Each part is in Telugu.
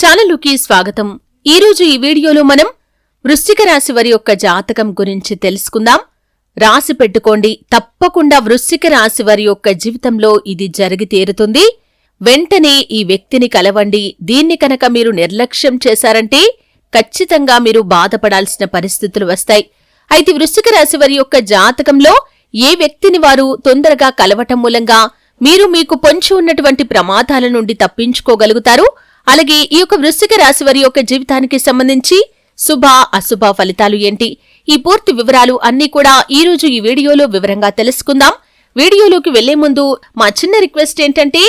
ఛానలుకి స్వాగతం. ఈరోజు ఈ వీడియోలో మనం వృశ్చిక రాశి వారి యొక్క జాతకం గురించి తెలుసుకుందాం. రాసి పెట్టుకోండి. తప్పకుండా వృశ్చిక రాశి వారి యొక్క జీవితంలో ఇది జరిగి తీరుతుంది. వెంటనే ఈ వ్యక్తిని కలవండి. దీన్ని కనుక మీరు నిర్లక్ష్యం చేశారంటే ఖచ్చితంగా మీరు బాధపడాల్సిన పరిస్థితులు వస్తాయి. అయితే వృశ్చిక రాశి వారి యొక్క జాతకంలో ఏ వ్యక్తిని వారు తొందరగా కలవటం మూలంగా మీరు మీకు పొంచి ఉన్నటువంటి ప్రమాదాల నుండి తప్పించుకోగలుగుతారు? అలాగే ఈ యొక్క వృశ్చిక రాశి వారి యొక్క జీవితానికి సంబంధించి శుభ అశుభ ఫలితాలు ఏంటి? ఈ పూర్తి వివరాలు అన్నీ కూడా ఈ రోజు ఈ వీడియోలో వివరంగా తెలుసుకుందాం. వీడియోలోకి వెళ్ళే ముందు మా చిన్న రిక్వెస్ట్ ఏంటంటే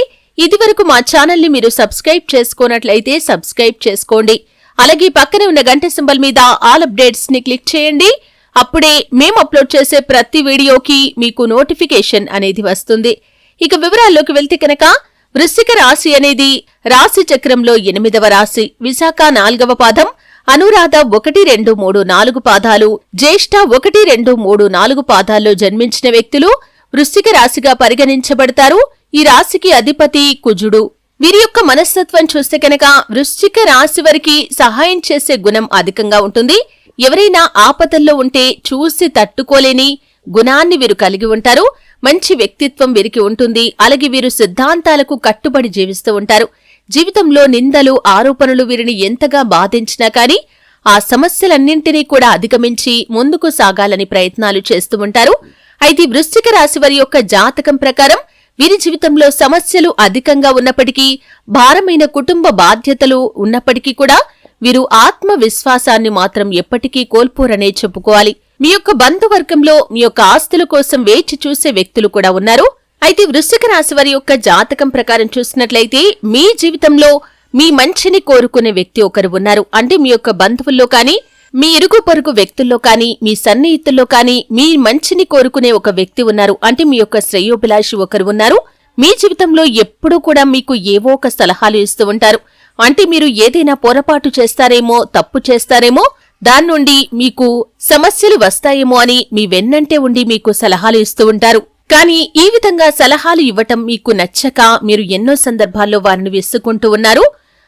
ఇదివరకు మా ఛానల్ని మీరు సబ్స్క్రైబ్ చేసుకోనట్లయితే సబ్స్క్రైబ్ చేసుకోండి. అలాగే పక్కనే ఉన్న గంట సింబల్ మీద ఆల్ అప్డేట్స్ని క్లిక్ చేయండి. అప్పుడే మేము అప్లోడ్ చేసే ప్రతి వీడియోకి మీకు నోటిఫికేషన్ అనేది వస్తుంది. ఇక వివరాల్లోకి వెళ్తే కనుక వృశ్చిక రాశి అనేది రాశి చక్రంలో ఎనిమిదవ రాశి. విశాఖ నాల్గవ పాదం అనురాధ ఒకటి రెండు మూడు నాలుగు పాదాలు జ్యేష్ఠ ఒకటి రెండు మూడు నాలుగు పాదాల్లో జన్మించిన వ్యక్తులు వృశ్చిక రాశిగా పరిగణించబడతారు. ఈ రాశికి అధిపతి కుజుడు. వీరి యొక్క మనస్తత్వం చూస్తే కనుక వృశ్చిక రాశి వారికి సహాయం చేసే గుణం అధికంగా ఉంటుంది. ఎవరైనా ఆపదల్లో ఉంటే చూసి తట్టుకోలేని గుణాన్ని వీరు కలిగి ఉంటారు మంచి వ్యక్తిత్వం వీరికి ఉంటుంది అలాగే వీరు సిద్ధాంతాలకు కట్టుబడి జీవిస్తూ ఉంటారు. జీవితంలో నిందలు ఆరోపణలు వీరిని ఎంతగా బాధించినా కాని ఆ సమస్యలన్నింటినీ కూడా అధిగమించి ముందుకు సాగాలని ప్రయత్నాలు చేస్తూ ఉంటారు. అయితే వృశ్చిక రాశి వారి యొక్క జాతకం ప్రకారం వీరి జీవితంలో సమస్యలు అధికంగా ఉన్నప్పటికీ భారమైన కుటుంబ బాధ్యతలు ఉన్నప్పటికీ కూడా వీరు ఆత్మవిశ్వాసాన్ని మాత్రం ఎప్పటికీ కోల్పోరనే చెప్పుకోవాలి. మీ యొక్క బంధువర్గంలో మీ యొక్క ఆస్తుల కోసం వేచి చూసే వ్యక్తులు కూడా ఉన్నారు. అయితే వృశ్చిక రాశి వారి యొక్క జాతకం ప్రకారం చూసినట్లయితే మీ జీవితంలో మీ మంచిని కోరుకునే వ్యక్తి ఒకరు ఉన్నారు. అంటే మీ యొక్క బంధువుల్లో కానీ మీ ఇరుగు పొరుగు వ్యక్తుల్లో కానీ మీ సన్నిహితుల్లో కానీ మీ మంచిని కోరుకునే ఒక వ్యక్తి ఉన్నారు. అంటే మీ యొక్క శ్రేయోభిలాషి ఒకరు ఉన్నారు. మీ జీవితంలో ఎప్పుడూ కూడా మీకు ఏవో ఒక సలహాలు ఇస్తూ ఉంటారు. అంటే మీరు ఏదైనా పొరపాటు చేస్తారేమో తప్పు చేస్తారేమో దాన్నుండి మీకు సమస్యలు వస్తాయేమో అని మీ వెన్నంటే ఉండి మీకు సలహాలు ఇస్తూ ఉంటారు. కానీ ఈ విధంగా సలహాలు ఇవ్వటం మీకు నచ్చక మీరు ఎన్నో సందర్భాల్లో వారిని విసుక్కుంటూ ఉన్నారు.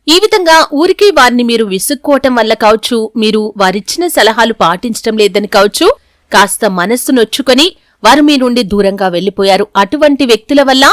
ఈ విధంగా ఊరికే వారిని మీరు విసుక్కోవటం వల్ల కావచ్చు మీరు వారిచ్చిన సలహాలు పాటించటం లేదని కావచ్చు కాస్త మనస్సు నొచ్చుకొని వారు మీ నుండి దూరంగా వెళ్ళిపోయారు అటువంటి వ్యక్తుల వల్ల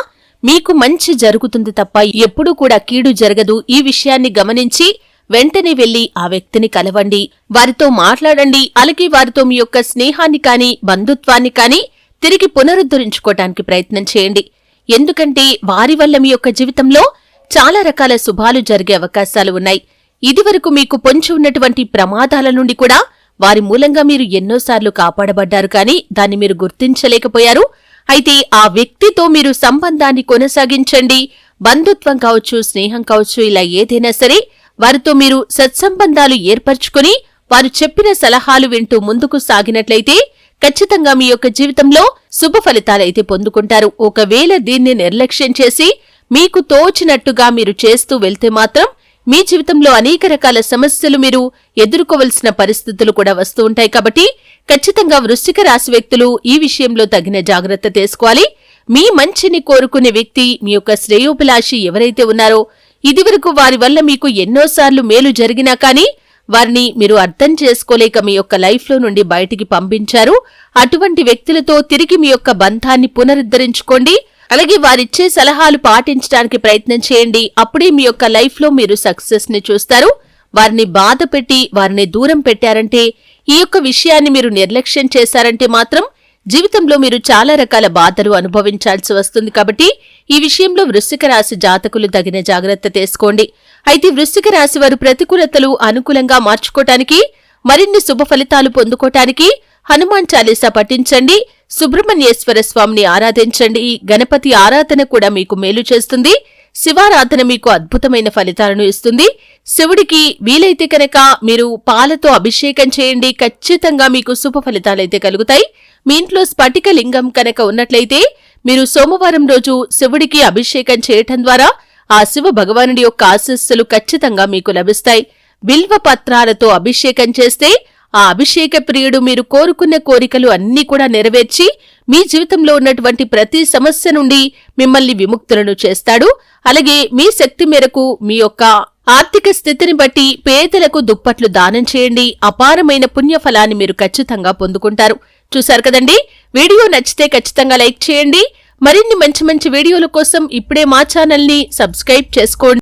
మీకు మంచి జరుగుతుంది తప్ప ఎప్పుడూ కూడా కీడు జరగదు. ఈ విషయాన్ని గమనించి వెంటనే వెళ్ళి ఆ వ్యక్తిని కలవండి. వారితో మాట్లాడండి. అలాగే వారితో మీ యొక్క స్నేహాన్ని కానీ బంధుత్వాన్ని కానీ తిరిగి పునరుద్ధరించుకోవటానికి ప్రయత్నం చేయండి. ఎందుకంటే వారి వల్ల మీ యొక్క జీవితంలో చాలా రకాల శుభాలు జరిగే అవకాశాలు ఉన్నాయి. ఇదివరకు మీకు పొంచి ఉన్నటువంటి ప్రమాదాల నుండి కూడా వారి మూలంగా మీరు ఎన్నోసార్లు కాపాడబడ్డారు కానీ దాన్ని మీరు గుర్తించలేకపోయారు. అయితే ఆ వ్యక్తితో మీరు సంబంధాన్ని కొనసాగించండి. బంధుత్వం కావచ్చు స్నేహం కావచ్చు ఇలా ఏదైనా సరే వారితో మీరు సత్సంబంధాలు ఏర్పరచుకుని వారు చెప్పిన సలహాలు వింటూ ముందుకు సాగినట్లయితే ఖచ్చితంగా మీ యొక్క జీవితంలో శుభ ఫలితాలైతే పొందుకుంటారు. ఒకవేళ దీన్ని నిర్లక్ష్యం చేసి మీకు తోచినట్టుగా మీరు చేస్తూ వెళ్తే మాత్రం మీ జీవితంలో అనేక రకాల సమస్యలు మీరు ఎదుర్కోవలసిన పరిస్థితులు కూడా వస్తూ ఉంటాయి కాబట్టి ఖచ్చితంగా వృశ్చిక రాశి వ్యక్తులు ఈ విషయంలో తగిన జాగ్రత్త తీసుకోవాలి. మీ మంచిని కోరుకునే వ్యక్తి మీ యొక్క శ్రేయోభిలాషి ఎవరైతే ఉన్నారో ఇదివరకు వారి వల్ల మీకు ఎన్నోసార్లు మేలు జరిగినా కానీ వారిని మీరు అర్థం చేసుకోలేక మీ యొక్క లైఫ్లో నుండి బయటికి పంపించారు. అటువంటి వ్యక్తులతో తిరిగి మీ యొక్క బంధాన్ని పునరుద్ధరించుకోండి. అలాగే వారిచ్చే సలహాలు పాటించడానికి ప్రయత్నం చేయండి. అప్పుడే మీ యొక్క లైఫ్లో మీరు సక్సెస్ని చూస్తారు. వారిని బాధ పెట్టి వారిని దూరం పెట్టారంటే ఈ యొక్క విషయాన్ని మీరు నిర్లక్ష్యం చేశారంటే మాత్రం జీవితంలో మీరు చాలా రకాల బాధలు అనుభవించాల్సి వస్తుంది కాబట్టి ఈ విషయంలో వృశ్చిక రాశి జాతకులు తగిన జాగ్రత్త తీసుకోండి. అయితే వృశ్చిక రాశి వారు ప్రతికూలతలు అనుకూలంగా మార్చుకోటానికి మరిన్ని శుభ ఫలితాలు పొందుకోటానికి హనుమాన్ చాలీసా పఠించండి. సుబ్రహ్మణ్యేశ్వర స్వామిని ఆరాధించండి. గణపతి ఆరాధన కూడా మీకు మేలు చేస్తుంది. శివారాధన మీకు అద్భుతమైన ఫలితాలను ఇస్తుంది. శివుడికి వీలైతే కనుక మీరు పాలతో అభిషేకం చేయండి. ఖచ్చితంగా మీకు శుభ ఫలితాలైతే కలుగుతాయి. మీ ఇంట్లో స్ఫటిక లింగం కనుక ఉన్నట్లయితే మీరు సోమవారం రోజు శివుడికి అభిషేకం చేయటం ద్వారా ఆ శివ భగవానుడి యొక్క ఆశస్సులు ఖచ్చితంగా మీకు లభిస్తాయి. బిల్వ పత్రాలతో అభిషేకం చేస్తే ఆ అభిషేక ప్రియుడు మీరు కోరుకున్న కోరికలు అన్నీ కూడా నెరవేర్చి మీ జీవితంలో ఉన్నటువంటి ప్రతి సమస్య నుండి మిమ్మల్ని విముక్తులను చేస్తాడు. అలాగే మీ శక్తి మేరకు మీ యొక్క ఆర్థిక స్థితిని బట్టి పేదలకు దుప్పట్లు దానం చేయండి. అపారమైన పుణ్యఫలాన్ని మీరు ఖచ్చితంగా పొందుకుంటారు. చూశారు కదండి? వీడియో నచ్చితే ఖచ్చితంగా లైక్ చేయండి. మరిన్ని మంచి మంచి వీడియోల కోసం ఇప్పుడే మా ఛానల్ని సబ్స్క్రైబ్ చేసుకోండి.